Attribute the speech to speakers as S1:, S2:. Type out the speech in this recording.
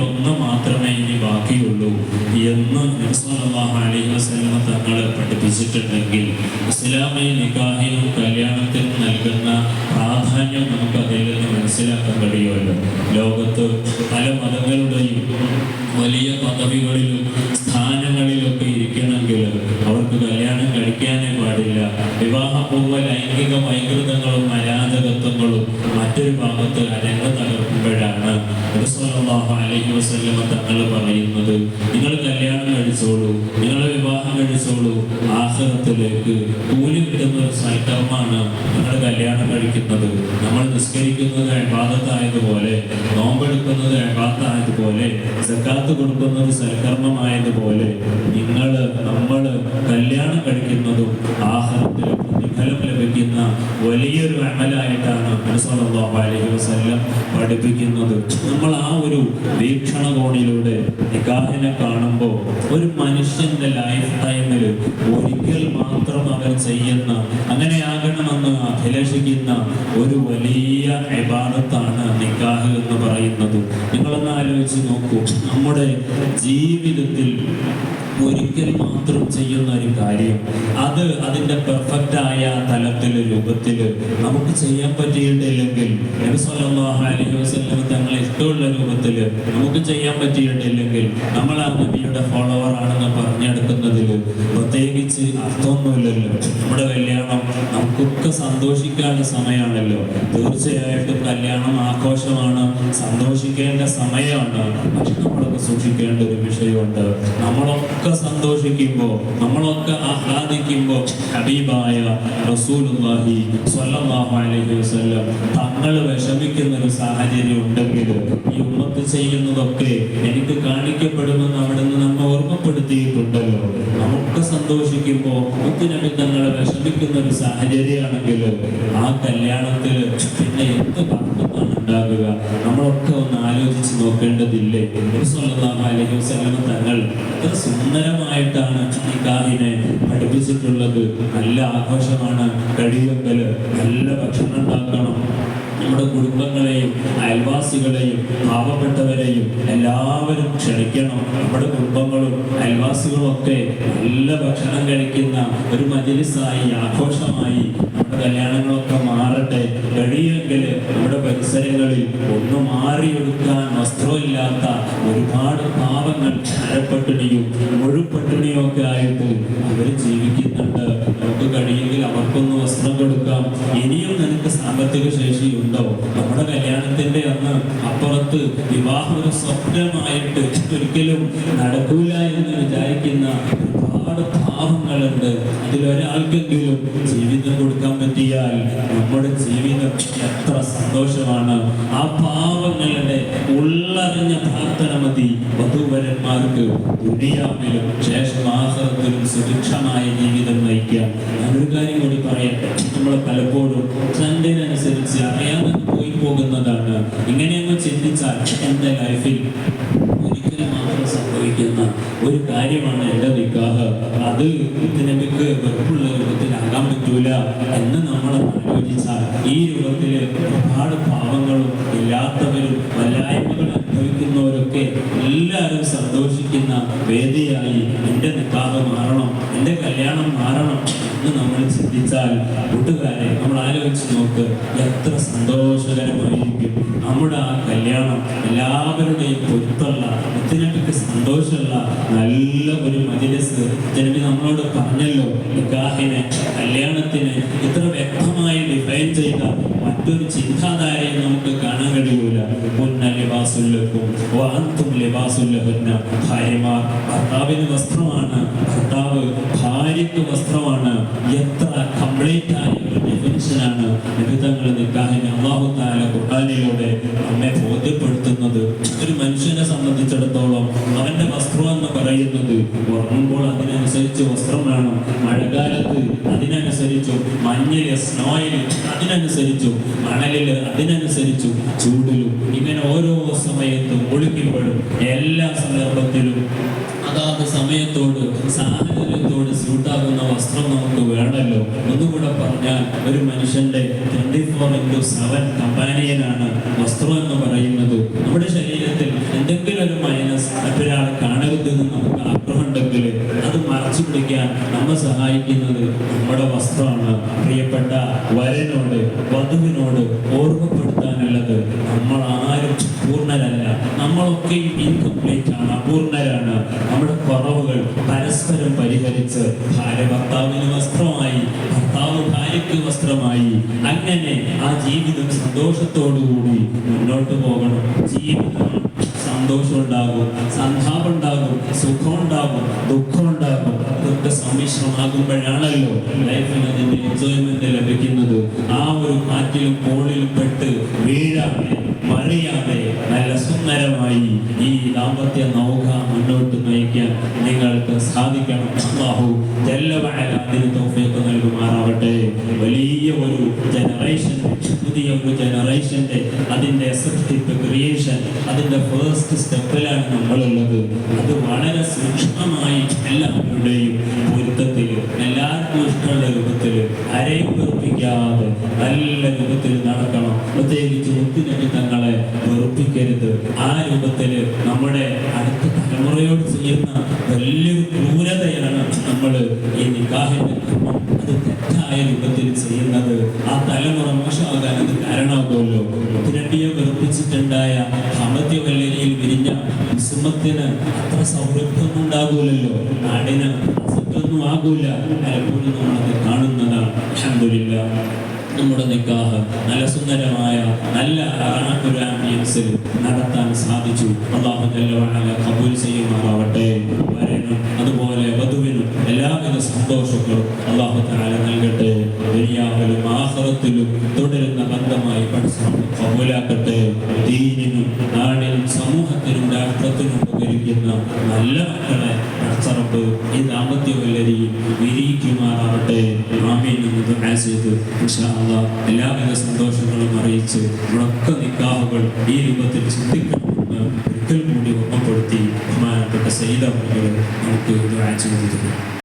S1: ഒന്ന് മാത്രമേ ഇനി ബാക്കിയുള്ളൂ എന്ന് നബിസ്വല്ലല്ലാഹു അലൈഹി വസല്ലം പഠിപ്പിച്ചിട്ടുണ്ടെങ്കിൽ ഇസ്ലാമിക നിക്കാഹിനും കല്യാണത്തിനും നൽകുന്ന പ്രാധാന്യം നമുക്ക് അതിൽ നിന്ന് മനസ്സിലാക്കാൻ കഴിയുമല്ലോ. ലോകത്ത് പല മതങ്ങളുടെയും വലിയ പദവികളിലും സ്ഥാനങ്ങളിലൊക്കെ ഇരിക്കണമെങ്കിൽ അവർക്ക് കല്യാണം കഴിക്കാനേ പാടില്ല. വിവാഹപൂർവ ലൈംഗിക വൈകൃതങ്ങളും അരാജകത്വങ്ങളും മറ്റൊരു ഭാഗത്ത് അരങ്ങ് തകർക്കുമ്പോഴാണ് റസൂലുള്ളാഹി അലൈഹി വസല്ലമ തങ്ങൾ പറയുന്നത് നിങ്ങൾ കല്യാണം കഴിച്ചോളൂ നിങ്ങൾ വിവാഹം കഴിച്ചോളൂ ആഹ്റത്തിലേക്ക് കൂലി കിട്ടുന്ന ഒരു സൽക്കർമ്മമാണ് നിങ്ങൾ കല്യാണം കഴിക്കുന്നത്. നമ്മൾ നിസ്കരിക്കുന്നത് അഴാദത്തായതുപോലെ നോമ്പെടുക്കുന്നത് അഴാദത്തായതുപോലെ സക്കാത്ത് കൊടുക്കുന്നത് സൽക്കർമ്മമായതുപോലെ നിങ്ങൾ നമ്മൾ കല്യാണം കഴിക്കുന്നതും ആഹാരത്തിൽ പ്രതിഫലം ലഭിക്കുന്ന വലിയൊരു അമലായിട്ടാണ് അലൈഹി വസല്ലം പഠിപ്പിക്കുന്നത്. നമ്മൾ ആ ഒരു വീക്ഷണകോണിലൂടെ നിക്കാഹിനെ കാണുമ്പോൾ ഒരു മനുഷ്യന്റെ ലൈഫ് ടൈമിൽ ഒരിക്കൽ മാത്രം അവൻ ചെയ്യുന്ന അങ്ങനെ അങ്ങനെയാകണമെന്ന് അഭിലഷിക്കുന്ന ഒരു വലിയ ഇബാദത്താണ് നിക്കാഹ് എന്ന് പറയുന്നത്. നിങ്ങളൊന്ന് ആലോചിച്ച് നോക്കൂ. നമ്മുടെ ജീവിതത്തിൽ ഒരിക്കൽ മാത്രം ചെയ്യുന്ന ഒരു കാര്യം അത് അതിന്റെ പെർഫെക്റ്റ് ആയ തലത്തിൽ രൂപത്തിൽ നമുക്ക് ചെയ്യാൻ പറ്റിയിട്ടില്ലെങ്കിൽ തങ്ങളെ ഇഷ്ടമുള്ള രൂപത്തിൽ നമുക്ക് ചെയ്യാൻ പറ്റിയിട്ടില്ലെങ്കിൽ നമ്മൾ ആ നബിയുടെ ഫോളോവർ ആണെന്ന് പറഞ്ഞെടുക്കുന്നതിൽ പ്രത്യേകിച്ച് അർത്ഥമൊന്നുമില്ലല്ലോ. നമ്മുടെ കല്യാണം നമുക്കൊക്കെ സന്തോഷിക്കാനുള്ള സമയമാണല്ലോ. തീർച്ചയായിട്ടും കല്യാണം ആഘോഷമാണ്. സന്തോഷിക്കേണ്ട സമയമാണ് പക്ഷെ നമ്മളൊക്കെ സൂക്ഷിക്കേണ്ട ഒരു വിഷയമുണ്ട്. നമ്മളൊക്കെ സന്തോഷിക്കുമ്പോൾ നമ്മളൊക്കെ ആഹ്ലാദിക്കുമ്പോൾ ഹബീബായ റസൂലുള്ളാഹി സ്വല്ലല്ലാഹു അലൈഹി വസല്ലം തങ്ങൾ വിഷമിക്കുന്ന ഒരു സാഹചര്യം ഉണ്ടെങ്കിൽ ഈ ഉമ്മത്ത് ചെയ്യുന്നതൊക്കെ എനിക്ക് കാണിക്കപ്പെടുമെന്ന് അവിടുന്ന് നമ്മെ ഓർമ്മപ്പെടുത്തിയിട്ടുണ്ടല്ലോ. നമുക്ക് സന്തോഷിക്കുമ്പോൾ മുത്തുനബി തങ്ങളെ വിഷമിക്കുന്ന ഒരു സാഹചര്യമാണെങ്കിൽ ആ കല്യാണത്തിൽ പിന്നെ എന്ത് പറഞ്ഞതാണ് ഉണ്ടാകുക. നമ്മളൊക്കെ ഒന്ന് ആലോചിച്ച് നോക്കേണ്ടതില്ലേ? അലൈഹി തങ്ങൾ എത്ര സുന്ദരമായിട്ടാണ് നിക്കാഹിനെ പഠിപ്പിച്ചിട്ടുള്ളത്. നല്ല ആഘോഷമാണ്. കഴിയുമെങ്കിൽ നല്ല ഭക്ഷണം ഉണ്ടാക്കണം. നമ്മുടെ കുടുംബങ്ങളെയും അയൽവാസികളെയും പാവപ്പെട്ടവരെയും എല്ലാവരും ക്ഷണിക്കണം. നമ്മുടെ കുടുംബങ്ങളും അയൽവാസികളും ഒക്കെ നല്ല ഭക്ഷണം കഴിക്കുന്ന ഒരു മജിലിസായി ആഘോഷമായി കല്യാണങ്ങളൊക്കെ മാറട്ടെ. കഴിയുമെങ്കിൽ നമ്മുടെ പരിസരങ്ങളിൽ ഒന്ന് മാറിയെടുക്കാൻ വസ്ത്രമില്ലാത്ത ഒരുപാട് പാവങ്ങൾ അരപ്പട്ടിണിയും മുഴുപട്ടിണിയും ഒക്കെ ആയിട്ട് അവർ ജീവിക്കുന്നുണ്ട്. നമുക്ക് കഴിയുമെങ്കിൽ അവർക്കൊന്ന് വസ്ത്രം കൊടുക്കാം. ഇനിയും നിനക്ക് സാമ്പത്തിക ശേഷി ഉണ്ടോ? നമ്മുടെ കല്യാണത്തിന്റെ അന്ന് അപ്പുറത്ത് വിവാഹം ഒരു സ്വപ്നമായിട്ട് ഒരിക്കലും നടക്കൂല എന്ന് വിചാരിക്കുന്ന ഒരുപാട് പാവങ്ങളുണ്ട് ഇതിലൊരാൾക്കെങ്കിലും ജീവിതം കൊടുക്കാൻ പറ്റിയാൽ നമ്മുടെ ജീവിതം എത്ര സന്തോഷമാണ്. ആ പാവങ്ങളുടെ ഉള്ളറിഞ്ഞ പ്രാർത്ഥന മതി. വധുവരന്മാർക്ക് ദുനിയാവിലും ശേഷമാസത്തിലും സുരക്ഷമായ ജീവിതം നയിക്കുക ഞാനൊരു കാര്യം കൂടി പറയട്ടെ നമ്മൾ പലപ്പോഴും ട്രെൻഡിനനുസരിച്ച് അറിയാതെ പോയി പോകുന്നതാണ്. ഇങ്ങനെയൊന്ന് ചിന്തിച്ചാൽ എന്റെ ലൈഫിൽ സംഭവിക്കുന്ന ഒരു കാര്യമാണ് എന്റെ നിക്കാഹ് അത് നബിക്ക് വെറുപ്പുള്ള രൂപത്തിലാകാൻ പറ്റൂല എന്ന് നമ്മൾ ആലോചിച്ചാൽ ഈ രൂപത്തിൽ ഒരുപാട് പാവങ്ങളും ഇല്ലാത്തവരും വല്ലായ്മകൾ അനുഭവിക്കുന്നവരൊക്കെ എല്ലാവരും സന്തോഷിക്കുന്ന വേദിയായി എന്റെ നിക്കാഹ് മാറണം എന്റെ കല്യാണം മാറണം എന്ന് നമ്മൾ ചിന്തിച്ചാൽ കൂട്ടുകാരെ നമ്മൾ ആലോചിച്ച് നോക്ക് എത്ര സന്തോഷകരമായിരിക്കും. നമ്മുടെ ആ കല്യാണം എല്ലാവരുടെയും പൊരുത്തുള്ള ഒത്തിനൊക്കെ സന്തോഷമുള്ള നല്ല ഒരു മജിലസ്. ജനബി നമ്മളോട് പറഞ്ഞല്ലോ നിക്കാഹിനെ കല്യാണത്തിന് ഇത്ര വ്യക്തമായി ഡിഫൈൻ ചെയ്ത മറ്റൊരു ചിന്താധാരയെ നമുക്ക് കാണാൻ കഴിയൂല. മുന്ന ലിബാസുല്ലക്കും വാന്തും ലിബാസുല്ലഹുന്ന ഭാര്യമാർ. ഭർത്താവിന് വസ്ത്രമാണ് ഭർത്താവ് ഭാര്യയ്ക്ക് വസ്ത്രമാണ്. എത്ര അതിനനുസരിച്ച് വസ്ത്രം വേണം മഴക്കാലത്ത് അതിനനുസരിച്ചും മഞ്ഞിൽ സ്നോയിൽ അതിനനുസരിച്ചും മണലിൽ അതിനനുസരിച്ചും ചൂടിലും ഇങ്ങനെ ഓരോ സമയത്തും ഒളിക്കുമ്പോഴും എല്ലാ സന്ദർഭത്തിലും അതാത് സമയത്തോട് സാഹചര്യത്തോട് സ്യൂട്ടാകുന്ന വസ്ത്രം നമുക്ക് വേണമല്ലോ. ഒന്നുകൂടെ പറഞ്ഞാൽ ഒരു മനുഷ്യന്റെ ട്വന്റി ഫോർ ഇന്റു സെവൻ കമ്പാനിയനാണ് വസ്ത്രം എന്ന് പറയുന്നത്. നമ്മുടെ ശരീരത്തിൽ എന്തെങ്കിലും ഒരു മൈനസ് മറ്റൊരാൾ കാണരുതെന്ന് നമുക്ക് ആഗ്രഹമുണ്ടെങ്കിൽ പിടിക്കാൻ നമ്മെ സഹായിക്കുന്നത് നമ്മുടെ വസ്ത്രമാണ്. പ്രിയപ്പെട്ട വരനോട് വധുവിനോട് ഓർമ്മപ്പെടുത്താനുള്ളത് നമ്മൾ ആരും പൂർണരല്ല. നമ്മളൊക്കെ ഇൻകംപ്ലീറ്റ് ആണ് അപൂർണരാണ് നമ്മുടെ കുറവുകൾ പരസ്പരം പരിഹരിച്ച് ഭാര്യ ഭർത്താവിന് വസ്ത്രമായി ഭർത്താവ് ഭാര്യയ്ക്ക് വസ്ത്രമായി അങ്ങനെ ആ ജീവിതം സന്തോഷത്തോടുകൂടി മുന്നോട്ട് പോകണം. ജീവിതം സന്തോഷം ഉണ്ടാകും സന്താപം ഉണ്ടാകും സുഖം ഉണ്ടാകും ദുഃഖം ഉണ്ടാകും ഇതൊക്കെ സമ്മിശ്രമാകുമ്പോഴാണല്ലോ ലൈഫിൽ അതിന്റെ എൻജോയ്മെന്റ് ലഭിക്കുന്നത്. ആ ഒരു കാറ്റിലും കോളിലും പെട്ട് വീഴാതെ മറിയാതെ നല്ല സുന്ദരമായി ഈ ദാമ്പത്യ നൗക മുന്നോട്ട് നയിക്കാൻ നിങ്ങൾക്ക് സാധിക്കണം. അള്ളാഹു അതിന് തൗഫീഖ് നൽകുമാറാവട്ടെ. വലിയ ഒരു ജനറേഷൻ പുതിയ ഒരു ജനറേഷന്റെ അതിന്റെ സൃഷ്ടിപ്പ് ക്രിയേഷൻ അതിന്റെ ഫേസ്റ്റ് സ്റ്റെപ്പിലാണ് നമ്മളുള്ളത്. അത് വളരെ സൂക്ഷ്മമായി എല്ലാവരുടെയും പൊരുത്തത്തിലും എല്ലാവർക്കും ഇഷ്ടമുള്ള രൂപത്തിൽ ആരെയും വെറുപ്പിക്കാതെ നല്ല രൂപത്തിൽ നടക്കണം. പ്രത്യേകിച്ച് ഒത്തിരി തങ്ങളെ വെറുപ്പിക്കരുത് ആ രൂപത്തിൽ നമ്മുടെ അടുത്ത തലമുറയോട് ചെയ്യുന്ന വലിയൊരു ക്രൂരതയാണ് നമ്മൾ ഈ നിക്കാഹിന്റെ കർമ്മം. അത് തെറ്റായ രൂപത്തിൽ ചെയ്യുന്നത് ആ തലമുറ മോശമാകാൻ അത് കാരണമാകുമല്ലോ. മുത്തിരണ്ടിയെ വെറുപ്പിച്ചിട്ടുണ്ടായ സാമ്പത്തിക വല്ലരിയിൽ വിരിഞ്ഞ വിസുമത്തിന് അത്ര സൗരഭ്യം ഉണ്ടാകൂലല്ലോ നാടിന് അസത്തൊന്നും ആകൂല. പലപ്പോഴും നമ്മളത് കാണുന്നതാണ്. അൽഹംദുലില്ല. നമ്മുടെ നിക്കാഹ് നല്ല സുന്ദരമായ നല്ല ഒരു ആംബിയൻസിൽ നടത്താൻ സാധിച്ചു. അള്ളാഹു കബൂൽ ചെയ്യുമാറാവട്ടെ. വരനും അതുപോലെ വധുവിനും എല്ലാവിധ സന്തോഷങ്ങളും അള്ളാഹു തആല നൽകട്ടെ. ദുനിയാവിലും ആഖിറത്തിലും തുടരുന്ന ബന്ധമായി പഠിച്ചു കബൂലാക്കട്ടെ ദീനിനും നാടിനും സമൂഹത്തിനും രാഷ്ട്രത്തിനും ഉപകരിക്കുന്ന നല്ല മക്കളെ അച്ചറപ്പ് ഈ ദാമ്പത്യ വല്ലരി വിരിയിക്കുമാറാവട്ടെ. ആമീൻ എന്ന് ദുആ ചെയ്ത് ഇൻഷാ അല്ലാഹ് എല്ലാവിധ സന്തോഷങ്ങളും അറിയിച്ച് ഉറക്ക നിക്കാഹുകൾ ഈ രൂപത്തിൽ ചിന്തിക്കണമെന്ന് ഒരിക്കൽ കൂടി ഓർമ്മപ്പെടുത്തി ബഹുമാനപ്പെട്ട സൈദ നമുക്ക് ദുആ ചെയ്തു തരും